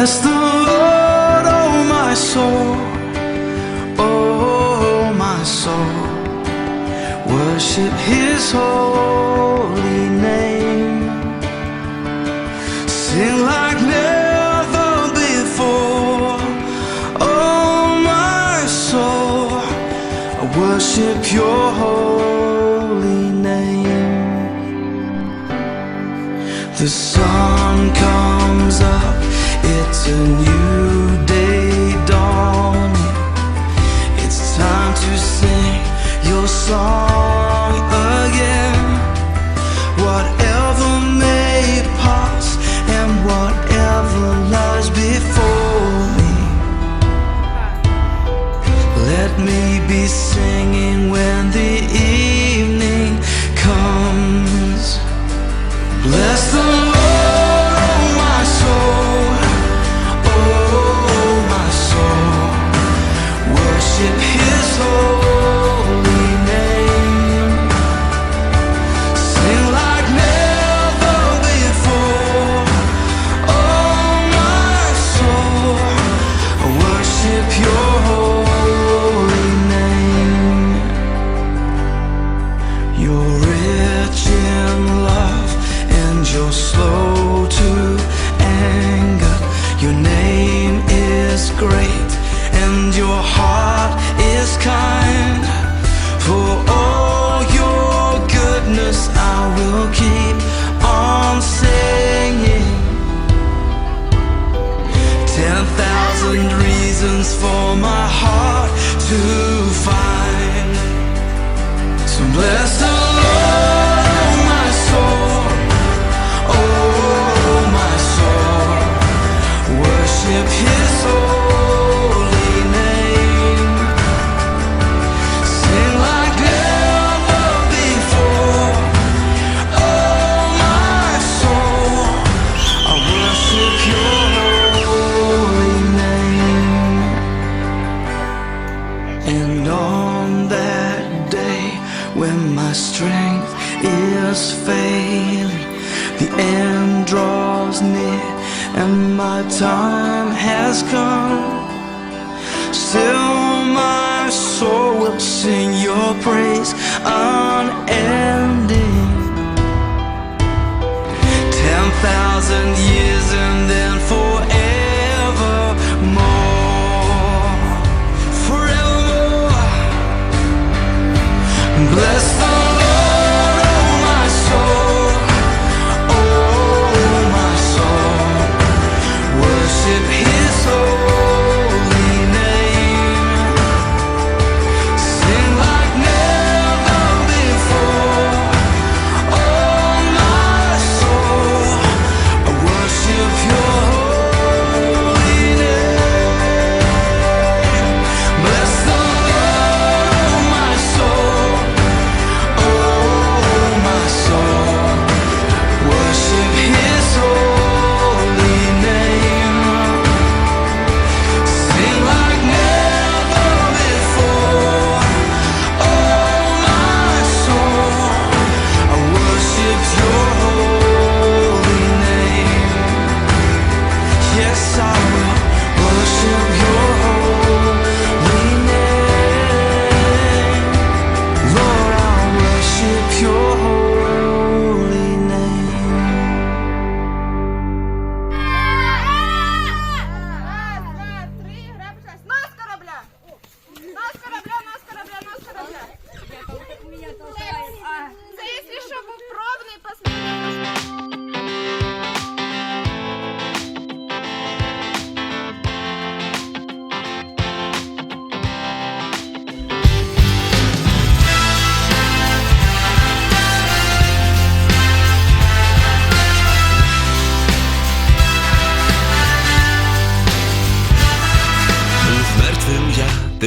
Bless the Lord, oh my soul, oh my soul. Worship his holy name. Sing like never before, oh my soul. I worship your holy song. You're slow to anger. Your name is great and your heart is kind. For all your goodness, I will keep on singing. Ten thousand reasons for my heart to find. So bless the your praise unending. Ten thousand years.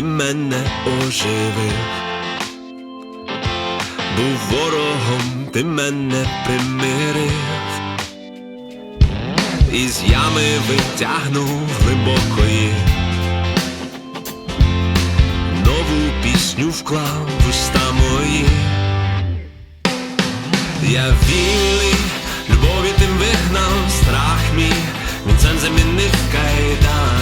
мене оживив, був ворогом, ти мене примирив, і з ями витягнув глибокої, нову пісню вклав в уста мої, я вільний, любові тим вигнав страх мій, він сам замінив кайдан.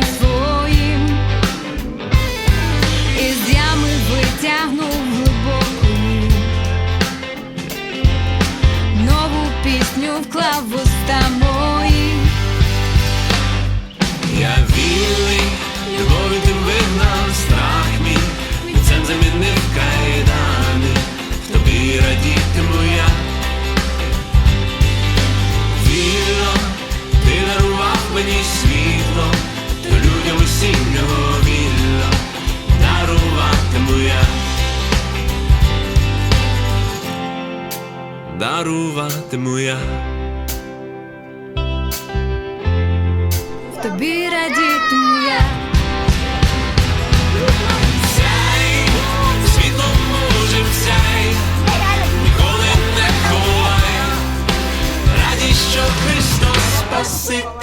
time is тобі радітиму я Сяй, може сяй, ніколи не ховай, радість, що Христос спасить.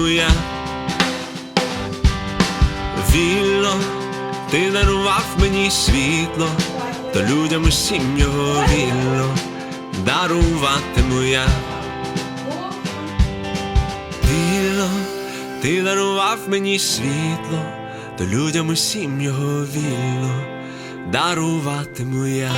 кину я. Вільно ти дарував мені світло, то людям усім його вільно даруватиму я. Вільно ти дарував мені світло, то людям усім його вільно даруватиму я.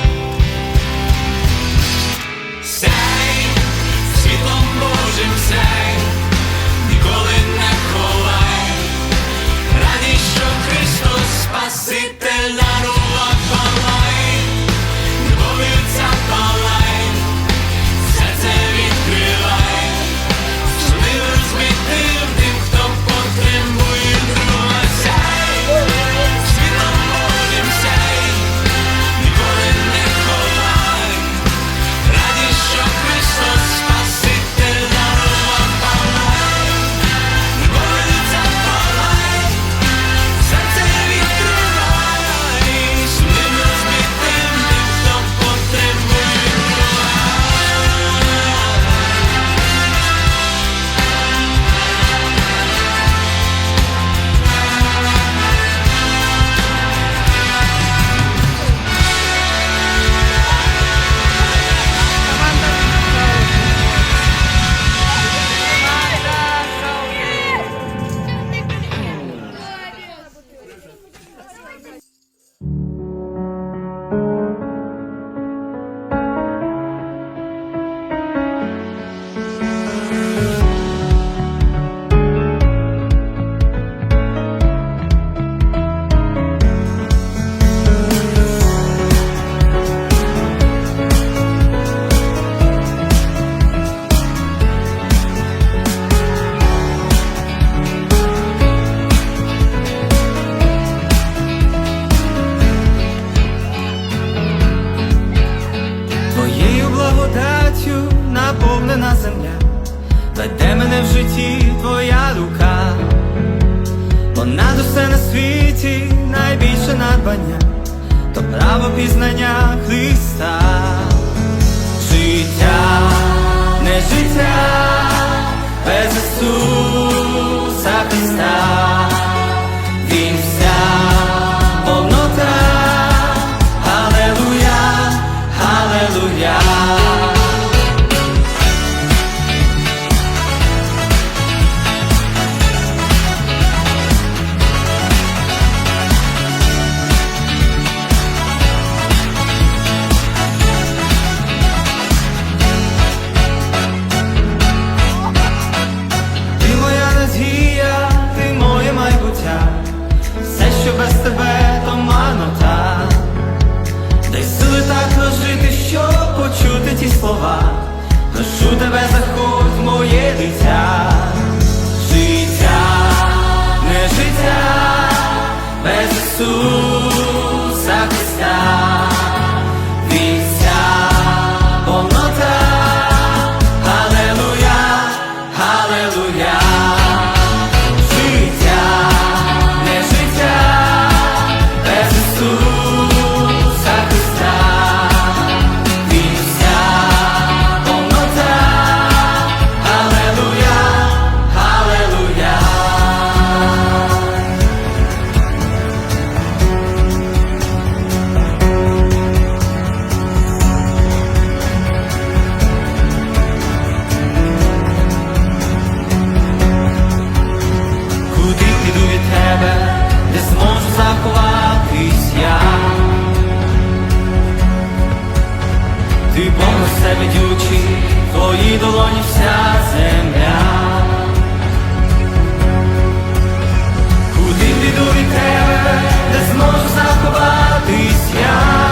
і знаннях. Зможу заховатись я. Ти Бог все ведючий, твої долоні вся земля, куди піду від тебе, де зможу заховатись я?